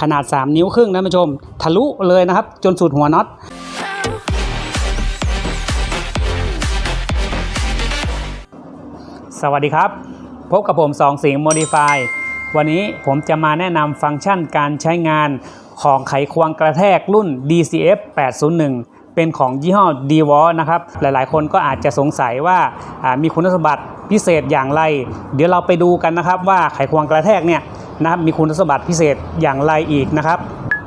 ขนาด 3 นิ้วครึ่งท่านผู้ชม ทะลุเลยนะครับ จนสุดหัวน็อตสวัสดีครับ พบกับผมสองสิงห์ Modify วันนี้ผมจะมาแนะนำฟังก์ชันการใช้งานของไขควงกระแทกรุ่น DCF 801 เป็นของยี่ห้อ d w a l นะครับ หลายๆ คนก็อาจจะสงสัยว่ามีคุณสมบัติพิเศษอย่างไร เดี๋ยวเราไปดูกันนะครับว่าไขควงกระแทกเนี่ย นะครับมีคุณสมบัติพิเศษอย่างไรอีกนะครับ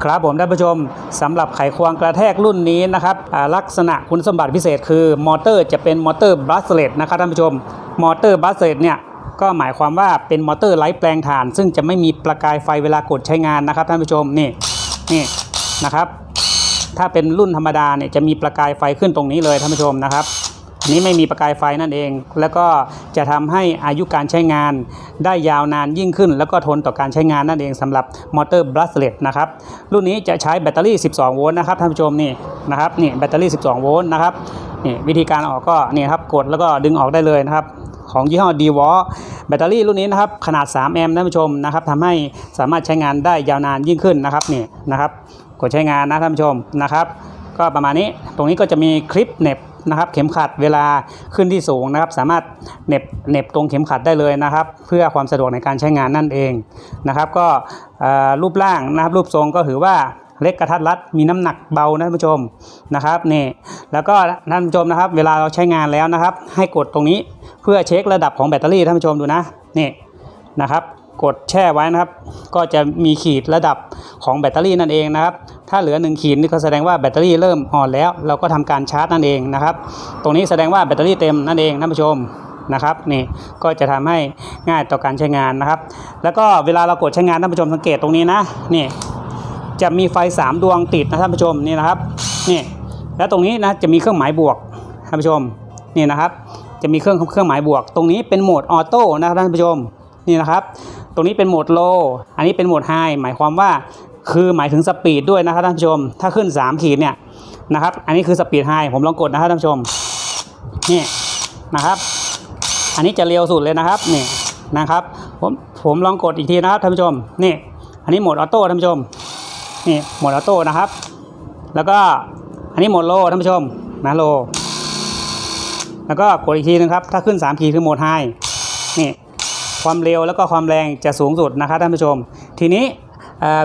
ครับผมท่านผู้ชมสำหรับไขควงกระแทกรุ่นนี้นะครับลักษณะคุณสมบัติพิเศษคือมอเตอร์จะเป็นมอเตอร์บลัสเลตนะครับท่านผู้ชมมอเตอร์บลัสเลตเนี่ยก็หมายความว่าเป็นมอเตอร์ไร้แปลงถ่าน ซึ่งจะไม่มีประกายไฟเวลากดใช้งานนะครับท่านผู้ชมนี่นี่นะครับ ถ้าเป็นรุ่นธรรมดาเนี่ยจะมีประกายไฟขึ้นตรงนี้เลยท่านผู้ชมนะครับ อันนี้ไม่มีประกายไฟนั่นเอง แล้วก็จะทำให้อายุการใช้งานได้ยาวนานยิ่งขึ้น แล้วก็ทนต่อการใช้งานนั่นเองสำหรับมอเตอร์บลัสเลตนะครับรุ่นนี้จะใช้แบตเตอรี่ 12 โวลต์นะครับท่านผู้ชมนี่นะครับนี่แบตเตอรี่ 12 โวลต์นะครับนี่วิธีการออกก็นี่ครับกดแล้วก็ดึงออกได้เลยนะครับของยี่ห้อ d w a l แบตเตอรี่รุ่นนี้นะครับขนาด 3 แอมป์ท่านผู้ชมนะครับทำให้สามารถใช้งานได้ยาวนานยิ่งขึ้นนะครับนี่นะครับกดใช้งานนะท่านผู้ชมนะครับ ก็ประมาณนี้ตรงนี้ก็จะมีคลิปเหน็บ นะครับ เข็มขัดเวลาขึ้นที่สูงนะครับ สามารถเน็บเน็บตรงเข็มขัดได้เลยนะครับ เพื่อความสะดวกในการใช้งานนั่นเองนะครับ ก็รูปร่างนะครับรูปทรงก็ถือว่าเล็กกระทัดรัดมีน้ำหนักเบานะท่านผู้ชมนะครับนี่แล้วก็ท่านผู้ชมนะครับ เวลาเราใช้งานแล้วนะครับ ให้กดตรงนี้เพื่อเช็คระดับของแบตเตอรี่ท่านผู้ชมดูนะนี่นะครับ กดแช่ไว้นะครับ ก็จะมีขีดระดับของแบตเตอรี่นั่นเองนะครับ ถ้าเหลือ 1 ขีดนี่ก็แสดงว่าแบตเตอรี่เริ่มอ่อนแล้ว เราก็ทำการชาร์จนั่นเองนะครับ ตรงนี้แสดงว่าแบตเตอรี่เต็มนั่นเองท่านผู้ชมนะครับนี่ก็จะทำให้ง่ายต่อการใช้งานนะครับ แล้วก็เวลาเรากดใช้งานท่านผู้ชมสังเกตตรงนี้นะนี่จะมีไฟ 3 ดวงติดนะท่านผู้ชมนี่นะครับนี่แล้วตรงนี้นะจะมีเครื่องหมายบวกท่านผู้ชมนี่นะครับ จะมีเครื่องเครื่องหมายบวก ตรงนี้เป็นโหมดออโต้นะท่านผู้ชมนี่นะครับ ตรงนี้เป็นโหมดโล อันนี้เป็นโหมดไฮหมายความว่าคือหมายถึงสปีดด้วยนะครับท่านผู้ชม ถ้าขึ้น 3 ขีดเนี่ยนะครับ อันนี้คือสปีดไฮผมลองกดนะครับท่านผู้ชม นี่นะครับ อันนี้จะเร็วสุดเลยนะครับ นี่นะครับ ผมผมลองกดอีกทีนะครับท่านผู้ชม นี่ อันนี้โหมดออโต้ท่านผู้ชม นี่โหมดออโต้นะครับ แล้วก็อันนี้โหมดโลท่านผู้ชมนะโล แล้วก็กดอีกทีนึงครับ ถ้าขึ้น 3 ขีดคือโหมดไฮนี่ ความเร็วแล้วก็ความแรงจะสูงสุดนะคะท่านผู้ชม ทีนี้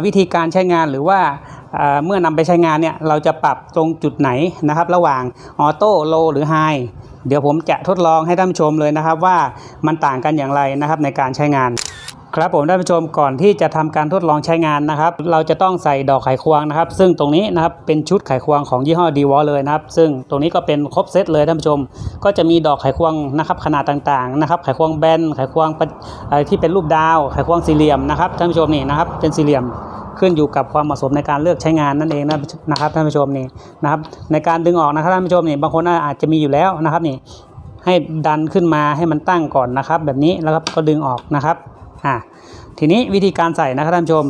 วิธีการใช้งานหรือว่าเมื่อนำไปใช้งานเนี่ยเราจะปรับตรงจุดไหนนะครับ ระหว่างออโต้โลหรือไฮเดี๋ยวผมจะทดลองให้ท่านผู้ชมเลยนะครับว่ามันต่างกันอย่างไรนะครับในการใช้งาน ครับผมท่านผู้ชมก่อนที่จะทำการทดลองใช้งานนะครับ เราจะต้องใส่ดอกไขควงนะครับ ซึ่งตรงนี้นะครับเป็นชุดไขควงของยี่ห้อดีวอลเลยนะครับ ซึ่งตรงนี้ก็เป็นครบเซตเลยท่านผู้ชม ก็จะมีดอกไขควงนะครับขนาดต่างๆนะครับ ไขควงแบนไขควงที่เป็นรูปดาว ไขควงสี่เหลี่ยมนะครับท่านผู้ชมนี่นะครับเป็นสี่เหลี่ยมขึ้นอยู่กับความเหมาะสมในการเลือกใช้งานนั่นเองนะครับท่านผู้ชมนี่นะครับ ในการดึงออกนะครับท่านผู้ชมนี่บางคนอาจจะมีอยู่แล้วนะครับนี่ให้ดันขึ้นมาให้มันตั้งก่อนนะครับ แบบนี้แล้วก็ดึงออกนะครับ อ่าทีนี้วิธีการใส่นะครับท่านผู้ชม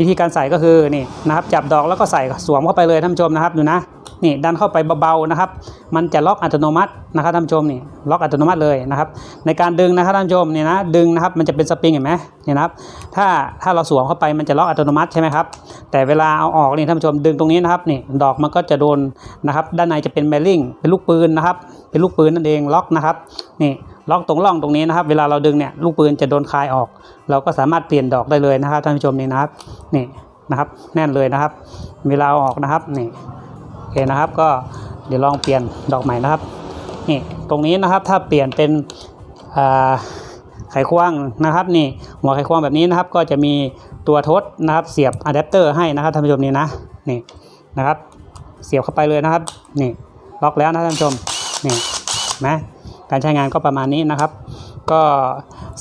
วิธีการใส่ก็คือนี่นะครับจับดอกแล้วก็ใส่สวมเข้าไปเลยท่านผู้ชมนะครับดูนะนี่ดันเข้าไปเบาๆนะครับ มันจะล็อกอัตโนมัตินะครับท่านผู้ชมนี่ล็อกอัตโนมัติเลยนะครับ ในการดึงนะครับท่านผู้ชมนี่นะดึงนะครับมันจะเป็นสปริงเห็นไหมนี่นะครับ ถ้าถ้าเราสวมเข้าไปมันจะล็อกอัตโนมัติใช่ไหมครับแต่เวลาเอาออกนี่ท่านผู้ชมดึงตรงนี้นะครับนี่ดอกมันก็จะโดนนะครับ ด้านในจะเป็นแบริ่งเป็นลูกปืนนะครับ เป็นลูกปืนนั่นเองล็อกนะครับนี่ ล็อกตรงร่องตรงนี้นะครับ เวลาเราดึงเนี่ยลูกปืนจะโดนคลายออก เราก็สามารถเปลี่ยนดอกได้เลยนะครับท่านผู้ชมนี่นะครับนี่นะครับ แน่นเลยนะครับ เวลาออกนะครับนี่โอเคนะครับ ก็เดี๋ยวลองเปลี่ยนดอกใหม่นะครับนี่ตรงนี้นะครับถ้าเปลี่ยนเป็นไขควงนะครับนี่หัวไขควงแบบนี้นะครับ ก็จะมีตัวทดนะครับ เสียบอะแดปเตอร์ให้นะครับท่านผู้ชมนี่นะนี่นะครับ เสียบเข้าไปเลยนะครับนี่ล็อกแล้วนะท่านผู้ชมนี่นะ การใช้งานก็ประมาณนี้นะครับ ก็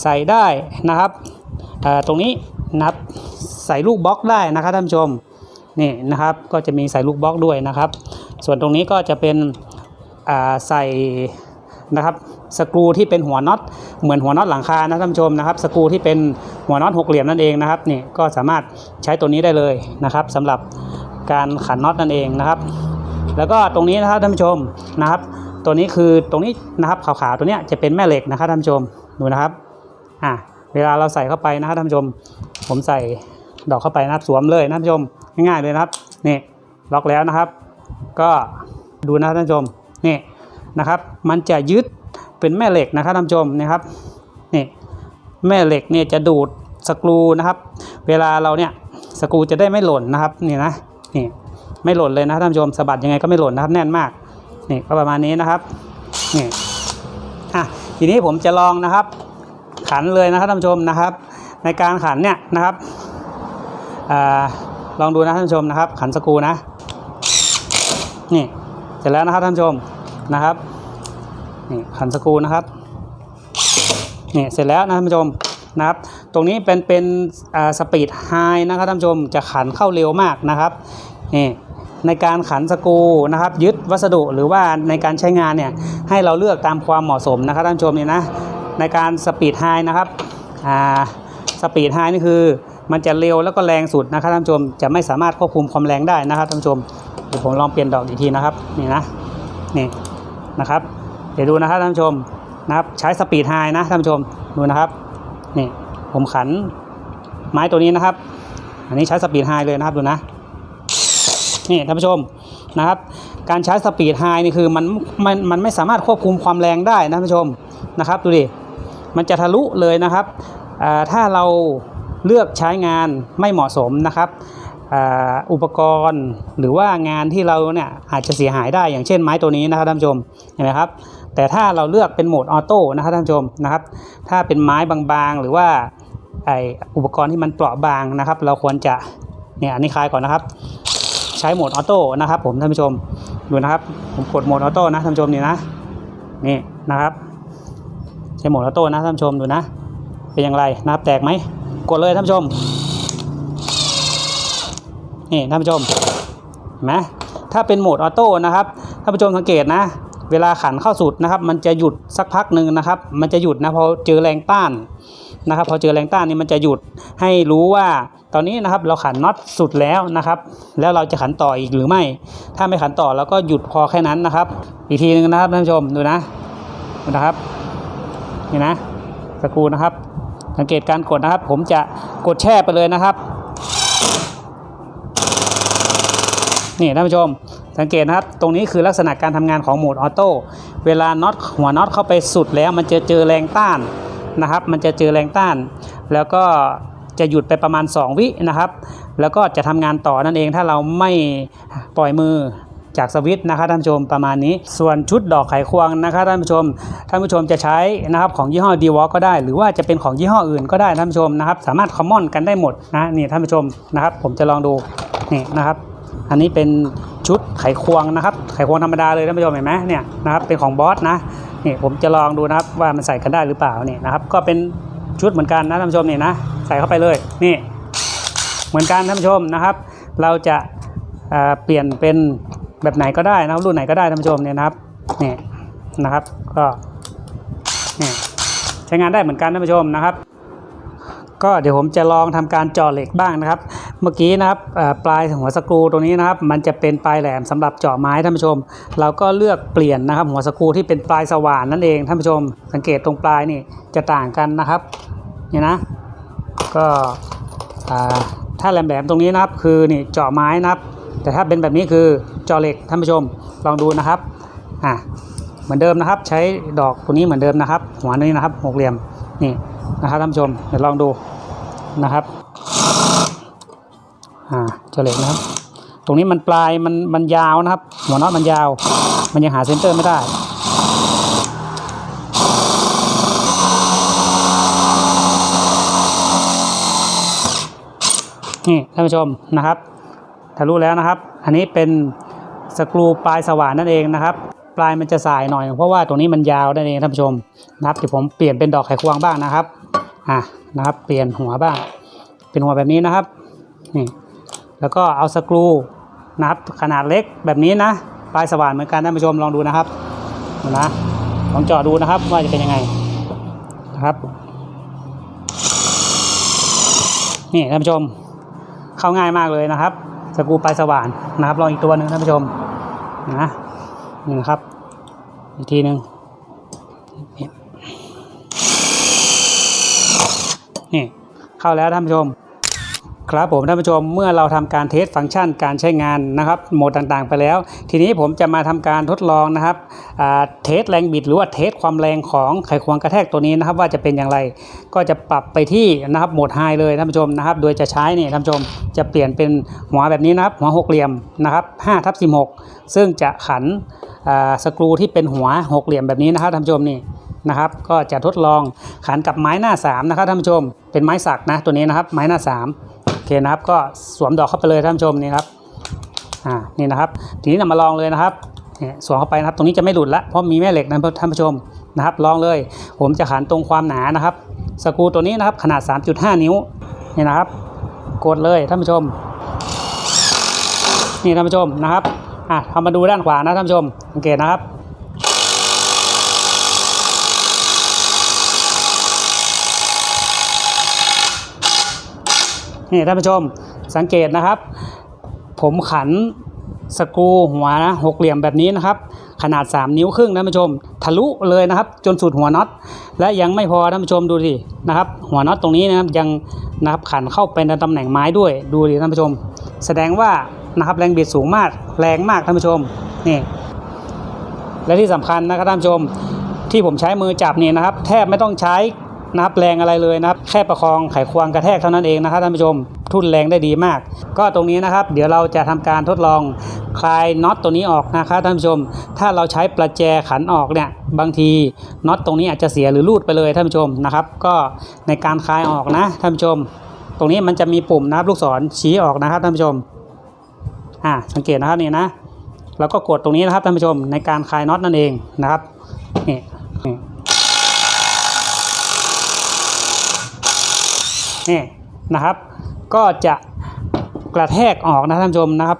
ใส่ได้นะครับตรงนี้นับใส่ลูกบล็อกได้นะครับท่านผู้ชมนี่นะครับก็จะมีใส่ลูกบล็อกด้วยนะครับ ส่วนตรงนี้ก็จะเป็นใส่นะครับสกรูที่เป็นหัวน็อตเหมือนหัวน็อตหลังคานะท่านผู้ชมนะครับ สกรูที่เป็นหัวน็อตหกเหลี่ยมนั่นเองนะครับนี่ก็สามารถใช้ตัวนี้ได้เลยนะครับสำหรับการขันน็อตนั่นเองนะครับ แล้วก็ตรงนี้นะครับท่านผู้ชมนะครับ ตัวนี้คือตรงนี้นะครับขาวๆตัวเนี้ยจะเป็นแม่เหล็กนะครับท่านผู้ชมดูนะครับอะเวลาเราใส่เข้าไปนะครับท่านผู้ชม ผมใส่ดอกเข้าไปนะครับสวมเลยนะท่านผู้ชมง่ายๆเลยนะครับนี่ล็อกแล้วนะครับ ก็ดูนะท่านผู้ชมนี่นะครับ มันจะยึดเป็นแม่เหล็กนะครับท่านผู้ชมนะครับนี่แม่เหล็กเนี่ยจะดูดสกรูนะครับ เวลาเราเนี่ยสกรูจะได้ไม่หล่นนะครับนี่นะนี่ไม่หล่นเลยนะท่านผู้ชมสะบัดยังไงก็ไม่หล่นนะครับแน่นมาก นี่ก็ประมาณนี้นะครับนี่อะทีนี้ผมจะลองนะครับ ขันเลยนะครับท่านผู้ชมนะครับ ในการขันเนี่ยนะครับอลองดูนะท่านผู้ชมนะครับ ขันสกูนะ นี่เสร็จแล้วนะครับท่านผู้ชมนะครับนี่ขันสกูนะครับนี่เสร็จแล้วนะท่านผู้ชมนะครับ ตรงนี้เป็นเป็นสปีดไฮนะครับท่านผู้ชมจะขันเข้าเร็วมากนะครับนี่ ในการขันสกูนะครับ ยึดวัสดุหรือว่าในการใช้งานเนี่ยให้เราเลือกตามความเหมาะสมนะครับท่านชมเนี่ยนะในการสปีดไฮนะครับสปีดไฮนี่คือ มันจะเร็วแล้วก็แรงสุดนะครับท่านชมจะไม่สามารถควบคุมความแรงได้นะครับท่านชมเดี๋ยวผมลองเปลี่ยนดอกอีกทีนะครับนี่นะนี่นะครับเดี๋ยวดูนะครับท่านชมนะครับใช้สปีดไฮนะท่านชมดูนะครับนี่ผมขันไม้ตัวนี้นะครับ อันนี้ใช้สปีดไฮเลยนะครับดูนะ นี่ท่านผู้ชมนะครับ การใช้สปีดไฮนี่คือมันมันมันไม่สามารถควบคุมความแรงได้นะท่านผู้ชมนะครับดูดิมันจะทะลุเลยนะครับถ้าเราเลือกใช้งานไม่เหมาะสมนะครับอุปกรณ์หรือว่างานที่เราเนี่ยอาจจะเสียหายได้อย่างเช่นไม้ตัวนี้นะครับท่านผู้ชมเห็นไหมครับ แต่ถ้าเราเลือกเป็นโหมดออโต้นะครับท่านผู้ชมนะครับ ถ้าเป็นไม้บางๆ หรือว่าไออุปกรณ์ที่มันเปราะบางนะครับ เราควรจะเนี่ยอันนี้คลายก่อนนะครับ ใช้โหมดออโต้นะครับผมท่านผู้ชมดูนะครับ ผมกดโหมดออโต้นะท่านผู้ชมนี่นะนี่นะครับ ใช้โหมดออโต้นะท่านผู้ชมดูนะ เป็นอย่างไรนะครับแตกไหมกดเลยท่านผู้ชมนี่ท่านผู้ชมเห็นไหมถ้าเป็นโหมดออโต้นะครับท่านผู้ชมสังเกตนะ เวลาขันเข้าสุดนะครับ มันจะหยุดสักพักหนึ่งนะครับ มันจะหยุดนะพอเจอแรงต้านนะครับ พอเจอแรงต้านนี่มันจะหยุดให้รู้ว่าตอนนี้นะครับเราขันน็อตสุดแล้วนะครับ แล้วเราจะขันต่ออีกหรือไม่ ถ้าไม่ขันต่อเราก็หยุดพอแค่นั้นนะครับ อีกทีหนึงนะครับท่านผู้ชมดูนะนะครับนี่นะสกรูนะครับ สังเกตการกดนะครับ ผมจะกดแช่ไปเลยนะครับนี่ท่านผู้ชม สังเกตนะครับ ตรงนี้คือลักษณะการทำงานของโหมดออโต้เวลาน็อตหัวน็อตเข้าไปสุดแล้วมันจะเจอแรงต้านนะครับ มันจะเจอแรงต้าน แล้วก็จะหยุดไปประมาณ 2 วินะครับ แล้วก็จะทำงานต่อนั่นเองถ้าเราไม่ปล่อยมือจากสวิตช์นะครับท่านผู้ชมประมาณนี้ ส่วนชุดดอกไขควงนะครับท่านผู้ชมท่านผู้ชมจะใช้นะครับของยี่ห้อ d w a l k ก็ได้ หรือว่าจะเป็นของยี่ห้ออื่นก็ได้ท่านผู้ชมนะครับ สามารถคอมมอนกันได้หมดนะนี่ท่านผู้ชมนะครับ ผมจะลองดูนี่นะครับ อันนี้เป็นชุดไขควงนะครับ ไขควงธรรมดาเลยท่านผู้ชมเห็นไหมเนี่ยนะครับ เป็นของบอสนะ นี่ผมจะลองดูนะครับว่ามันใส่กันได้หรือเปล่านี่นะครับ ก็เป็นชุดเหมือนกันนะท่านผู้ชมนี่นะ ใส่เข้าไปเลย นี่ เหมือนกันท่านผู้ชมนะครับ เราจะเอ่อเปลี่ยนเป็นแบบไหนก็ได้นะครับ รุ่นไหนก็ได้ท่านผู้ชมเนี่ยนะครับ นี่นะครับ ก็นี่ใช้งานได้เหมือนกันท่านผู้ชมนะครับ ก็เดี๋ยวผมจะลองทำการจาะเหล็กบ้างนะครับ เมื่อกี้นะครับปลายหัวสกรูตรงนี้นะครับ มันจะเป็นปลายแหลมสำหรับเจาะไม้ท่านผู้ชม เราก็เลือกเปลี่ยนนะครับ หัวสกรูที่เป็นปลายสว่านนั่นเองท่านผู้ชม สังเกตตรงปลายนี่จะต่างกันนะครับเนี่ยนะ ก็อ่าถ้าแหลมๆตรงนี้นะครับ คือนี่เจาะไม้นะครับ แต่ถ้าเป็นแบบนี้คือเจาะเหล็กท่านผู้ชมลองดูนะครับอะเหมือนเดิมนะครับ ใช้ดอกตัวนี้เหมือนเดิมนะครับ หัวนี้นะครับหกเหลี่ยมนี่นะครับท่านผู้ชมเดี๋ยวลองดูนะครับ อ่าเจาะเหล็กนะครับ ตรงนี้มันปลายมันมันยาวนะครับ หัวน็อตมันยาว มันยังหาเซนเตอร์ไม่ได้นี่ท่านผู้ชมนะครับทะลุแล้วนะครับ อันนี้เป็นสกรูปลายสว่านนั่นเองนะครับ ปลายมันจะสายหน่อย เพราะว่าตรงนี้มันยาวนั่นเองท่านผู้ชมนะครับเดี๋ยวผมเปลี่ยนเป็นดอกไขควงบ้างนะครับอะนะครับ เปลี่ยนหัวบ้าง เป็นหัวแบบนี้นะครับนี่ แล้วก็เอาสกรูนะครับขนาดเล็กแบบนี้นะปลายสว่านเหมือนกันท่านผู้ชมลองดูนะครับนะลองเจาะดูนะครับว่าจะเป็นยังไงนะครับ นี่ท่านผู้ชมเข้าง่ายมากเลยนะครับ สกรูปลายสว่านนะครับลองอีกตัวหนึ่งท่านผู้ชมนะนี่นะครับอีกทีหนึ่งนี่เข้าแล้วท่านผู้ชม ครับผมท่านผู้ชมเมื่อเราทำการเทสฟังก์ชันการใช้งานนะครับโหมดต่างๆ ไปแล้ว ทีนี้ผมจะมาทำการทดลองนะครับเทสแรงบิดหรือว่าเทสความแรงของไขควงกระแทกตัวนี้นะครับ ว่าจะเป็นอย่างไร ก็จะปรับไปที่นะครับโหมดไฮเลยท่านผู้ชมนะครับ โดยจะใช้นี่ท่านผู้ชมจะเปลี่ยนเป็นหัวแบบนี้นะครับ หัวหกเหลี่ยมนะครับ5ทับ16 ซึ่งจะขันสกรูที่เป็นหัวหกเหลี่ยมแบบนี้นะครับท่านผู้ชมนี่นะครับก็จะทดลองขันกับไม้หน้า3นะครับท่านผู้ชมเป็นไม้สักนะตัวนี้นะครับไม้หน้า3 เคนะครับก็สวมดอกเข้าไปเลยท่านผู้ชมนี่ครับอ่านี่นะครับทีนี้เรามาลองเลยนะครับเนี่ยสวมเข้าไปนะครับตรงนี้จะไม่หลุดละเพราะมีแม่เหล็กนะท่านผู้ชมนะครับลองเลย ผมจะขันตรงความหนานะครับสกูตัวนี้นะครับขนาด 3.5 นิ้วนี่นะครับ กดเลยท่านผู้ชม นี่ท่านผู้ชมนะครับอะทำมาดูด้านขวานะท่านผู้ชมสังเกตนะครับ นี่ท่านผู้ชมสังเกตนะครับ ผมขันสกรูหัวนะหกเหลี่ยมแบบนี้นะครับ ขนาด 3 นิ้วครึ่งท่านผู้ชม ทะลุเลยนะครับ จนสุดหัวน็อต และยังไม่พอท่านผู้ชมดูดินะครับ หัวน็อตตรงนี้นะครับยังนะครับขันเข้าไปในตำแหน่งไม้ด้วยดูดิท่านผู้ชม แสดงว่านะครับแรงบิดสูงมากแรงมากท่านผู้ชมนี่และที่สำคัญนะครับท่านผู้ชมที่ผมใช้มือจับนี่นะครับ แทบไม่ต้องใช้ นับแรงอะไรเลยนะครับแค่ประคองไขควงกระแทกเท่านั้นเองนะครับท่านผู้ชมทุ่นแรงได้ดีมาก ก็ตรงนี้นะครับ เดี๋ยวเราจะทำการทดลองคลายน็อตตัวนี้ออกนะครับท่านผู้ชม ถ้าเราใช้ประแจขันออกเนี่ยบางทีน็อตตรงนี้อาจจะเสียหรือรูดไปเลยท่านผู้ชมนะครับ ก็ในการคลายออกนะท่านผู้ชม ตรงนี้มันจะมีปุ่มนะครับลูกศรชี้ออกนะครับท่านผู้ชมอ่าสังเกตนะครับนี่นะแล้วก็กดตรงนี้นะครับท่านผู้ชมในการคลายน็อตนั่นเองนะครับนี่ นี่นะครับ ก็จะกระแทกออกนะท่านผู้ชมนะครับ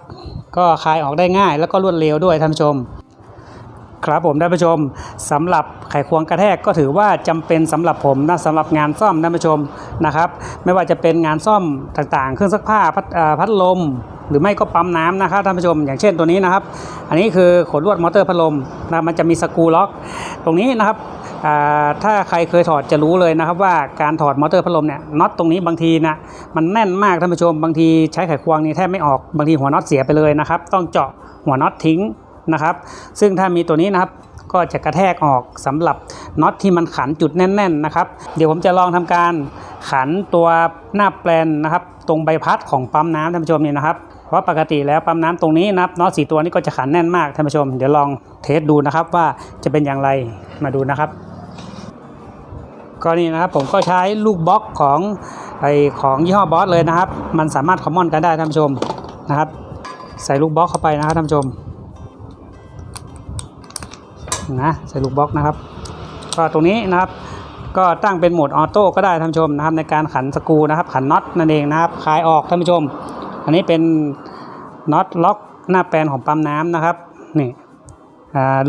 ก็คลายออกได้ง่าย แล้วก็รวดเร็วด้วยท่านผู้ชม ครับผมท่านผู้ชมสำหรับไขควงกระแทกก็ถือว่าจำเป็นสำหรับผมนะสำหรับงานซ่อมท่านผู้ชมนะครับ ไม่ว่าจะเป็นงานซ่อมต่างๆ เครื่องซักผ้าพัดพัดลม หรือไม่ก็ปั๊มน้ำนะครับท่านผู้ชม อย่างเช่นตัวนี้นะครับ อันนี้คือขนลวดมอเตอร์พัดลมนะมันจะมีสกรูล็อก ตรงนี้นะครับ ถ้าใครเคยถอดจะรู้เลยนะครับว่าการถอดมอเตอร์พัดลมเนี่ยน็อตตรงนี้บางทีนะมันแน่นมากท่านผู้ชมบางทีใช้ไขควงนี่แทบไม่ออกบางทีหัวน็อตเสียไปเลยนะครับต้องเจาะหัวน็อตทิ้งนะครับ ซึ่งถ้ามีตัวนี้นะครับก็จะกระแทกออกสำหรับน็อตที่มันขันจุดแน่น ๆนะครับ เดี๋ยวผมจะลองทำการขันตัวหน้าแปลนนะครับ ตรงใบพัดของปั๊มน้ำท่านผู้ชมนี่นะครับเพราะปกติแล้วปั๊มน้ำตรงนี้นะครับน็อตสีตัวนี้ก็จะขันแน่นมากท่านผู้ชม เดี๋ยวลองเทสดูนะครับว่าจะเป็นอย่างไรมาดูนะครับ ก็นี่นะครับผมก็ใช้ลูกบล็อกของไอของยี่ห้อบอสเลยนะครับ มันสามารถคอมมอนกันได้ท่านผู้ชมนะครับ ใส่ลูกบล็อกเข้าไปนะครับท่านผู้ชมนะใส่ลูกบล็อกนะครับ ก็ตรงนี้นะครับก็ตั้งเป็นโหมดออโต้ก็ได้ท่านผู้ชมนะครับในการขันสกูนะครับ ขันน็อตนั่นเองนะครับคลายออกท่านผู้ชม อันนี้เป็นน็อตล็อกหน้าแปลนของปั๊มน้ำนะครับนี่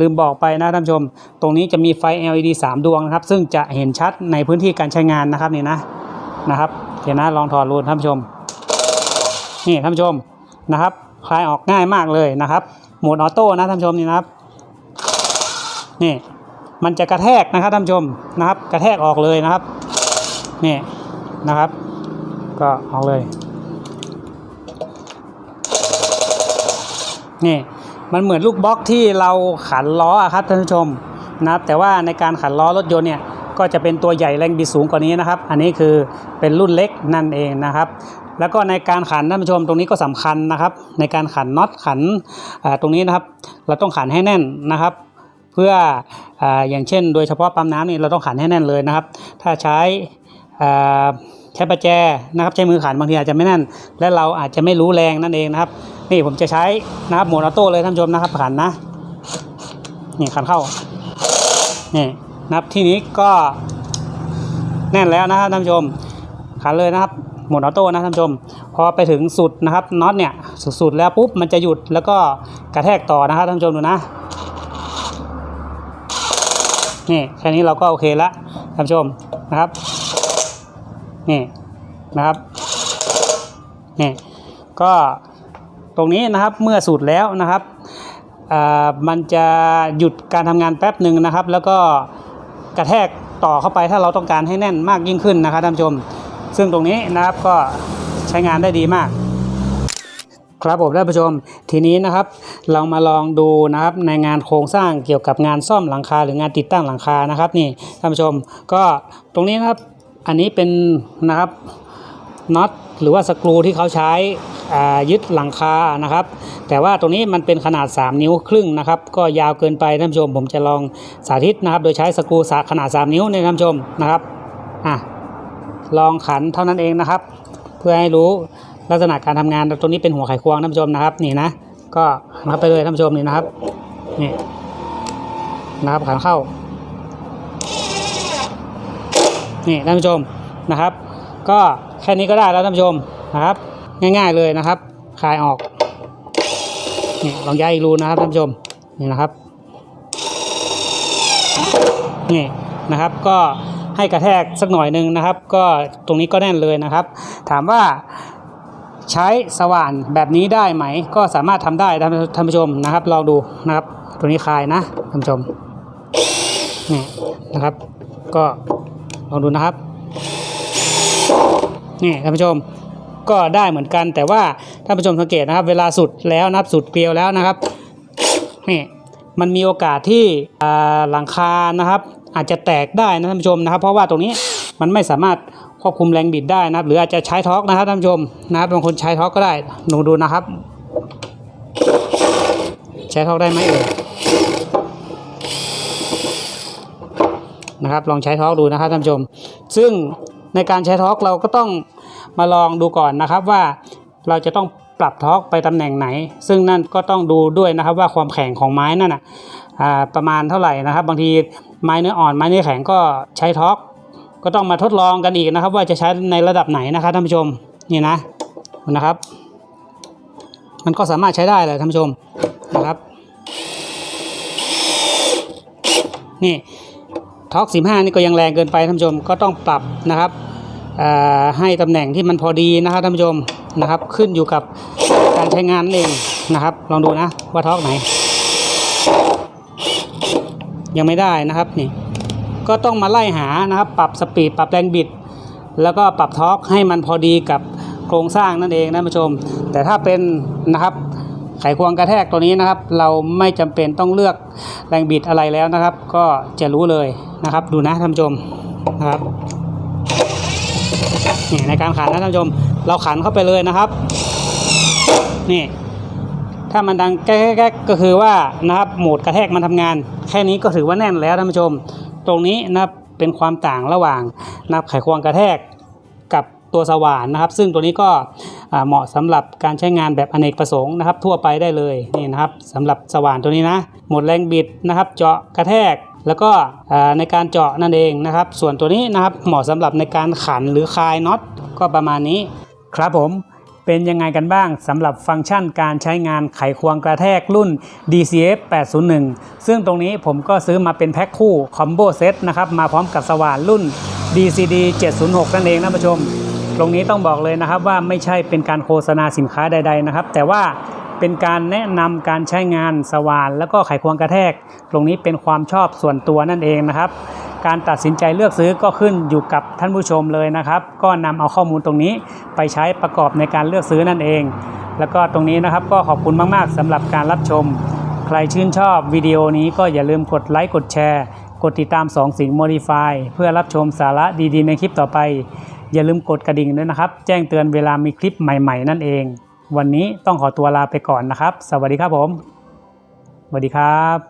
ลืมบอกไปนะท่านผู้ชม ตรงนี้จะมีไฟ LED 3 ดวงนะครับ ซึ่งจะเห็นชัดในพื้นที่การใช้งานนะครับนี่นะนะครับเห็นนะลองถอดรูนท่านผู้ชม นี่ท่านผู้ชมนะครับ คลายออกง่ายมากเลยนะครับโหมดออโต้นะท่านผู้ชมนี่นะครับ นี่มันจะกระแทกนะครับท่านผู้ชมนะครับ กระแทกออกเลยนะครับนี่นะครับ ก็ออกเลย นี่ มันเหมือนลูกบล็อกที่เราขันล้อครับท่านผู้ชมนะครับแต่ว่าในการขันล้อรถยนต์เนี่ยก็จะเป็นตัวใหญ่แรงบิดสูงกว่านี้นะครับ อันนี้คือเป็นรุ่นเล็กนั่นเองนะครับ แล้วก็ในการขันท่านผู้ชมตรงนี้ก็สำคัญนะครับ ในการขันน็อตขันตรงนี้นะครับ เราต้องขันให้แน่นนะครับ เพื่อออย่างเช่น โดยเฉพาะปั๊มน้ำนี่เราต้องขันให้แน่นเลยนะครับ ถ้าใช้ใช้ประแจนะครับใช้มือขันบางทีอาจจะไม่แน่น และเราอาจจะไม่รู้แรงนั่นเองนะครับ นี่ผมจะใช้นะครับโหมดออโต้เลยท่านผู้ชมนะครับขันนะนี่ขันเข้านี่นะครับที่นี้ก็แน่นแล้วนะครับท่านผู้ชมขันเลยนะครับโหมดออโต้นะท่านผู้ชม พอไปถึงสุดนะครับน็อตเนี่ยสุดๆแล้วปุ๊บมันจะหยุดแล้วก็กระแทกต่อนะครับท่านผู้ชมดูนะนี่แค่นี้เราก็โอเคละท่านผู้ชมนะครับนี่นะครับนี่ก็ ตรงนี้นะครับเมื่อสูตรแล้วนะครับมันจะหยุดการทำงานแป๊บหนึ่งนะครับ แล้วก็กระแทกต่อเข้าไปถ้าเราต้องการให้แน่นมากยิ่งขึ้นนะครับท่านผู้ชม ซึ่งตรงนี้นะครับก็ใช้งานได้ดีมาก ครับผมท่านผู้ชม ทีนี้นะครับ เรามาลองดูนะครับในงานโครงสร้างเกี่ยวกับงานซ่อมหลังคา หรืองานติดตั้งหลังคานะครับนี่ท่านผู้ชมก็ตรงนี้นะครับอันนี้เป็นนะครับน็อต หรือว่าสกรูที่เขาใช้ยึดหลังคานะครับ แต่ว่าตรงนี้มันเป็นขนาด 3 นิ้วครึ่งนะครับ ก็ยาวเกินไปท่านผู้ชม ผมจะลองสาธิตนะครับ โดยใช้สกรูสาขนาด 3 นิ้วเนี่ยท่านผู้ชมนะครับอะลองขันเท่านั้นเองนะครับ เพื่อให้รู้ลักษณะการทำงานตรงนี้เป็นหัวไขควงท่านผู้ชมนะครับ นี่นะ ก็ขันเข้าไปเลยท่านผู้ชมนี่นะครับนี่นะครับขันเข้านี่ท่านผู้ชมนะครับ ก็แค่นี้ก็ได้แล้วท่านผู้ชมนะครับ ง่ายๆเลยนะครับคลายออกนี่ลองย้ายอีกรูนะครับท่านผู้ชมนี่นะครับนี่นะครับก็ให้กระแทกสักหน่อยหนึ่งนะครับ ก็ตรงนี้ก็แน่นเลยนะครับ ถามว่าใช้สว่านแบบนี้ได้ไหม ก็สามารถทำได้ท่านท่านผู้ชมนะครับ ลองดูนะครับ ตัวนี้คลายนะท่านผู้ชมนี่นะครับ ก็ลองดูนะครับ นี่ท่านผู้ชมก็ได้เหมือนกัน แต่ว่าท่านผู้ชมสังเกตนะครับ เวลาสุดแล้วนะครับสุดเกลียวแล้วนะครับนี่มันมีโอกาสที่หลังคานะครับ อาจจะแตกได้นะท่านผู้ชมนะครับ เพราะว่าตรงนี้มันไม่สามารถควบคุมแรงบิดได้นะครับ หรืออาจจะใช้ท็อกนะครับท่านผู้ชมนะครับบางคนใช้ท็อกก็ได้ลองดูนะครับ ใช้ท็อกได้ไหมเอ่ยนะครับ ลองใช้ท็อกดูนะครับท่านผู้ชม ซึ่ง ในการใช้ท็อกเราก็ต้องมาลองดูก่อนนะครับว่าเราจะต้องปรับท็อกไปตำแหน่งไหน ซึ่งนั่นก็ต้องดูด้วยนะครับว่าความแข็งของไม้นั่นนะอ่าประมาณเท่าไหร่นะครับ บางทีไม้เนื้ออ่อนไม้เนื้อแข็งก็ใช้ท็อกก็ต้องมาทดลองกันอีกนะครับ ว่าจะใช้ในระดับไหนนะครับท่านผู้ชมนี่นะนะครับ มันก็สามารถใช้ได้เลยท่านผู้ชมนะครับ นี่ ท็อก15นี่ก็ยังแรงเกินไปท่านผู้ชมก็ต้องปรับนะครับให้ตำแหน่งที่มันพอดีนะครับท่านผู้ชมนะครับขึ้นอยู่กับการใช้งานนั่นเองนะครับ ลองดูนะว่าท็อกไหน ยังไม่ได้นะครับนี่ก็ต้องมาไล่หานะครับ ปรับสปีดปรับแรงบิด แล้วก็ปรับท็อกให้มันพอดีกับโครงสร้างนั่นเองนะท่านผู้ชม แต่ถ้าเป็นนะครับไขควงกระแทกตัวนี้นะครับ เราไม่จำเป็นต้องเลือก แรงบิดอะไรแล้วนะครับ ก็จะรู้เลยนะครับ ดูนะท่านผู้ชมนะครับนี่ในการขันนะท่านผู้ชม เราขันเข้าไปเลยนะครับ นี่ ถ้ามันดังแก๊กๆก็คือว่านะครับโหมดกระแทกมันทำงาน แค่นี้ก็ถือว่าแน่นแล้วท่านผู้ชม ตรงนี้นะครับเป็นความต่างระหว่างนับไขควงกระแทก ตัวสว่านนะครับ ซึ่งตัวนี้ก็เหมาะสำหรับการใช้งานแบบอเนกประสงค์นะครับ ทั่วไปได้เลยนี่นะครับสำหรับสว่านตัวนี้นะหมดแรงบิดนะครับ เจาะกระแทกแล้วก็ในการเจาะนั่นเองนะครับ ส่วนตัวนี้นะครับเหมาะสำหรับในการขันหรือคลายน็อตก็ประมาณนี้ ครับผมเป็นยังไงกันบ้างสำหรับฟังก์ชันการใช้งานไขควงกระแทกรุ่น DCF 801 ซึ่งตรงนี้ผมก็ซื้อมาเป็นแพ็คคู่คอมโบเซตนะครับ มาพร้อมกับสว่านรุ่น DCD 706 นั่นเองนะผู้ชม ตรงนี้ต้องบอกเลยนะครับว่าไม่ใช่เป็นการโฆษณาสินค้าใด ๆนะครับ แต่ว่าเป็นการแนะนำการใช้งานสว่าน แล้วก็ไขควงกระแทก ตรงนี้เป็นความชอบส่วนตัวนั่นเองนะครับ การตัดสินใจเลือกซื้อก็ขึ้นอยู่กับท่านผู้ชมเลยนะครับ ก็นำเอาข้อมูลตรงนี้ไปใช้ประกอบในการเลือกซื้อนั่นเอง แล้วก็ตรงนี้นะครับก็ขอบคุณมากๆสำหรับการรับชม ใครชื่นชอบวิดีโอนี้ก็อย่าลืมกดไลค์กดแชร์ กดติดตาม2สิง Modify เพื่อรับชมสาระดีๆ ในคลิปต่อไป อย่าลืมกดกระดิ่งด้วยนะครับ แจ้งเตือนเวลามีคลิปใหม่ ๆ นั่นเอง วันนี้ต้องขอตัวลาไปก่อนนะครับ สวัสดีครับผมสวัสดีครับ